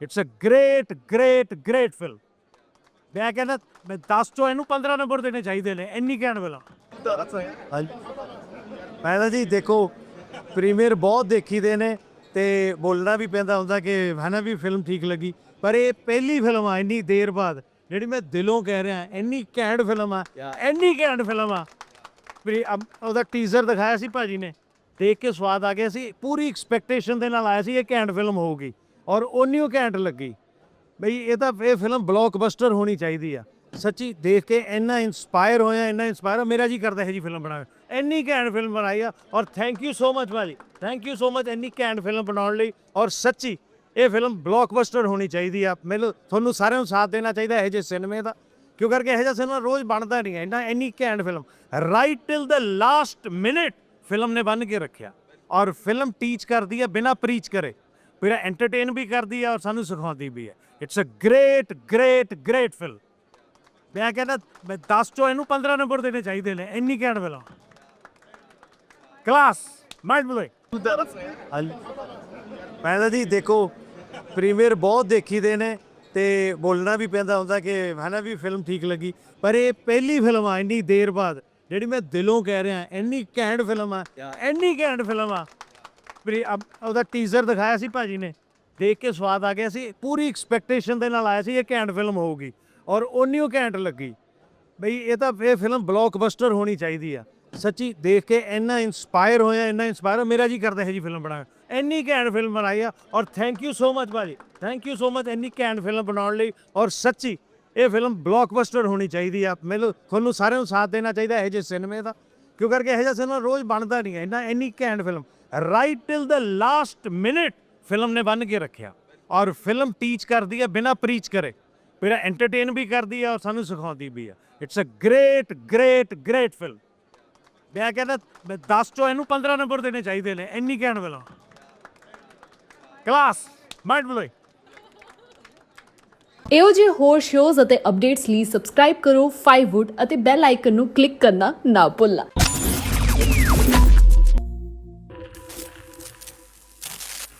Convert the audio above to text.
It's a great great great film ਮੈਂ ਕਹਿੰਦਾ ਮੈਂ 10 ਚੋਂ ਇਹਨੂੰ 15 ਨੰਬਰ ਦੇਣੇ ਚਾਹੀਦੇ ਨੇ ਇੰਨੀ ਘੈਂਟ ਫਿਲਮ ਹਾਂਜੀ। ਮੈਂ ਤਾਂ ਜੀ ਦੇਖੋ ਪ੍ਰੀਮੀਅਰ ਬਹੁਤ ਦੇਖੀਦੇ ਨੇ ਤੇ ਬੋਲਣਾ ਵੀ ਪੈਂਦਾ ਹੁੰਦਾ ਕਿ ਹਨਾ ਵੀ ਫਿਲਮ ਠੀਕ ਲੱਗੀ। ਪਰ ਇਹ ਪਹਿਲੀ ਫਿਲਮ ਆ ਇੰਨੀ ਦੇਰ ਬਾਅਦ ਜਿਹੜੀ ਮੈਂ ਦਿਲੋਂ ਕਹਿ ਰਿਹਾ ਇੰਨੀ ਘੈਂਟ ਫਿਲਮ ਆ ਇੰਨੀ ਘੈਂਟ ਫਿਲਮ ਆ। ਵੀ ਉਹਦਾ ਟੀਜ਼ਰ ਦਿਖਾਇਆ ਸੀ ਭਾਜੀ ਨੇ ਦੇਖ ਕੇ ਸਵਾਦ ਆ ਗਿਆ ਸੀ ਪੂਰੀ ਐਕਸਪੈਕਟੇਸ਼ਨ ਦੇ ਨਾਲ ਆਇਆ ਸੀ ਇਹ ਘੈਂਟ ਫਿਲਮ ਹੋਊਗੀ। ਔਰ ਓਨੀ ਘੈਂਟ ਲੱਗੀ। ਬਈ ਇਹ ਤਾਂ ਇਹ ਫਿਲਮ ਬਲੌਕਬਸਟਰ ਹੋਣੀ ਚਾਹੀਦੀ ਆ। ਸੱਚੀ ਦੇਖ ਕੇ ਇੰਨਾ ਇਨਸਪਾਇਰ ਹੋਇਆ, ਇੰਨਾ ਇਨਸਪਾਇਰ ਮੇਰਾ ਜੀ ਕਰਦਾ ਹੈ ਜੀ ਫਿਲਮ ਬਣਾਵੇ ਇੰਨੀ ਘੈਂਟ ਫਿਲਮ ਬਣਾਈ ਆ ਔਰ ਥੈਂਕ ਯੂ ਸੋ ਮਚ ਭਾਜੀ। ਥੈਂਕ ਯੂ ਸੋ ਮਚ ਇੰਨੀ ਘੈਂਟ ਫਿਲਮ ਬਣਾਉਣ ਲਈ ਔਰ ਸੱਚੀ ਇਹ ਫਿਲਮ ਬਲੌਕਬਸਟਰ ਹੋਣੀ ਚਾਹੀਦੀ ਆ। ਮੈਨੂੰ, ਤੁਹਾਨੂੰ ਸਾਰਿਆਂ ਨੂੰ ਸਾਥ ਦੇਣਾ ਚਾਹੀਦਾ ਹੈ ਜੇ ਸਿਨੇਮੇ ਦਾ। ਕਿਉਂ ਕਰਕੇ ਇਹੋ ਜਿਹਾ ਸਿਨੇਮਾ ਰੋਜ਼ ਬਣਦਾ ਨਹੀਂ ਹੈ। ਇੰਨਾ, ਇੰਨੀ ਘੈਂਟ film. Right till the last minute film ਨੇ ਬੰਨ ਕੇ ਰੱਖਿਆ। ਔਰ ਫਿਲਮ ਟੀਚ ਕਰਦੀ ਹੈ ਬਿਨਾ ਪ੍ਰੀਚ ਕਰੇ। ਫਿਰ ਐਂਟਰਟੇਨ ਵੀ ਕਰਦੀ ਹੈ ਔਰ ਸਾਨੂੰ ਸਿਖਾਉਂਦੀ ਵੀ ਹੈ it's a great great great film ਮੈਂ ਕਹਿੰਦਾ ਮੈਂ 10 ਚੋਂ ਇਹਨੂੰ 15 ਨੰਬਰ ਦੇਣੇ ਚਾਹੀਦੇ ਨੇ ਇੰਨੀ ਘੈਂਟ ਫਿਲਮ ਕਲਾਸ ਮਾਈਂਡ ਬਲੋਇੰਗ ਮੈਂ ਤਾਂ ਜੀ ਦੇਖੋ ਪ੍ਰੀਮੀਅਰ ਬਹੁਤ ਦੇਖੀਦੇ ਨੇ ਤੇ ਬੋਲਣਾ ਵੀ ਪੈਂਦਾ ਹੁੰਦਾ ਕਿ ਹਨਾ ਵੀ ਫਿਲਮ ਠੀਕ ਲੱਗੀ। ਪਰ ਇਹ ਪਹਿਲੀ ਫਿਲਮ ਆ ਇੰਨੀ ਦੇਰ ਬਾਅਦ ਜਿਹੜੀ ਮੈਂ ਦਿਲੋਂ ਕਹਿ ਰਿਹਾ ਇੰਨੀ ਘੈਂਟ ਫਿਲਮ ਆ ਇੰਨੀ ਘੈਂਟ ਫਿਲਮ ਆ। ਵੀ ਅਮ- ਉਹਦਾ ਟੀਜ਼ਰ ਦਿਖਾਇਆ ਸੀ ਭਾਜੀ ਨੇ, ਦੇਖ ਕੇ ਸਵਾਦ ਆ ਗਿਆ ਸੀ, ਪੂਰੀ ਐਕਸਪੈਕਟੇਸ਼ਨ ਦੇ ਨਾਲ ਆਇਆ ਸੀ ਇਹ ਘੈਂਟ ਫਿਲਮ ਹੋਊਗੀ ਔਰ ਓਨੀ ਘੈਂਟ ਲੱਗੀ। ਬਈ ਇਹ ਤਾਂ, ਇਹ ਫਿਲਮ ਬਲੌਕਬਸਟਰ ਹੋਣੀ ਚਾਹੀਦੀ ਆ। ਸੱਚੀ ਦੇਖ ਕੇ ਇੰਨਾ ਇਨਸਪਾਇਰ ਹੋਇਆ, ਇੰਨਾ ਇਨਸਪਾਇਰ ਮੇਰਾ ਜੀ ਕਰਦਾ ਹੈ ਜੀ ਫਿਲਮ ਬਣਾਵੇ ਇੰਨੀ ਘੈਂਟ ਫਿਲਮ ਬਣਾਈ ਆ ਔਰ ਥੈਂਕ ਯੂ ਸੋ ਮਚ ਭਾਜੀ। ਥੈਂਕ ਯੂ ਸੋ ਮਚ ਇੰਨੀ ਘੈਂਟ ਫਿਲਮ ਬਣਾਉਣ ਲਈ ਔਰ ਸੱਚੀ ਇਹ ਫਿਲਮ ਬਲੌਕਬਸਟਰ ਹੋਣੀ ਚਾਹੀਦੀ ਆ। ਮੈਨੂੰ, ਤੁਹਾਨੂੰ ਸਾਰਿਆਂ ਨੂੰ ਸਾਥ ਦੇਣਾ ਚਾਹੀਦਾ ਇਹੋ ਜਿਹੇ ਸਿਨੇਮੇ ਦਾ ਕਿਉਂ ਕਰਕੇ ਇਹੋ ਜਿਹਾ ਸਿਨੇਮਾ ਰੋਜ਼ ਬਣਦਾ ਨਹੀਂ ਹੈ। ਇੰਨਾ, ਇੰਨੀ ਘੈਂਟ film right till the last minute film ਨੇ ਬੰਨ ਕੇ ਰੱਖਿਆ। ਔਰ ਫਿਲਮ ਟੀਚ ਕਰਦੀ ਹੈ, ਬਿਨਾ ਪ੍ਰੀਚ ਕਰੇ। ਫਿਰ ਐਂਟਰਟੇਨ ਵੀ ਕਰਦੀ ਹੈ ਔਰ ਸਾਨੂੰ ਸਿਖਾਉਂਦੀ ਵੀ ਹੈ। It's a great great great film ਮੈਂ ਕਹਿੰਦਾ 10 ਚੋਂ ਇਹਨੂੰ 15 ਨੰਬਰ ਦੇਣੇ ਚਾਹੀਦੇ ਨੇ, ਇੰਨੀ ਕਹਿਣ ਫਿਲਮ ਕਲਾਸ ਮਾਈਂਡ ਬਲੋਇੰਗ ਇਹੋ ਜਿਹੇ ਹੋਰ ਸ਼ੋਜ਼ ਅਤੇ ਅਪਡੇਟਸ ਲਈ ਸਬਸਕ੍ਰਾਈਬ ਕਰੋ 5wood ਅਤੇ ਬੈਲ ਆਈਕਨ ਨੂੰ ਕਲਿੱਕ ਕਰਨਾ ਨਾ ਭੁੱਲਣਾ।